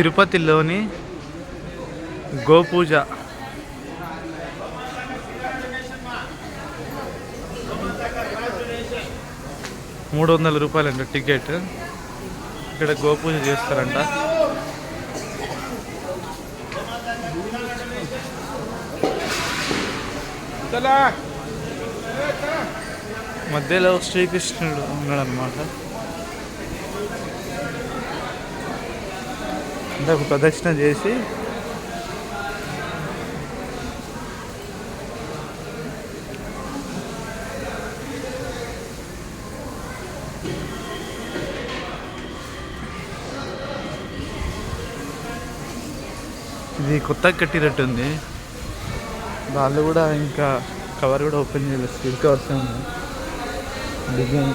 తిరుపతిలోని గోపూజ. మూడు వందల రూపాయలంట టికెట్. ఇక్కడ గోపూజ చేస్తారంట. మధ్యలో శ్రీకృష్ణుడు ఉన్నాడు అనమాట ప్రదక్షిణ చేసి ఇది కొత్తగా కట్టినట్టుంది. వాళ్ళు కూడా ఇంకా కవర్ కూడా ఓపెన్ చేయలేదు. స్టీల్ కవర్స్ ఉన్నాయి డిజైన్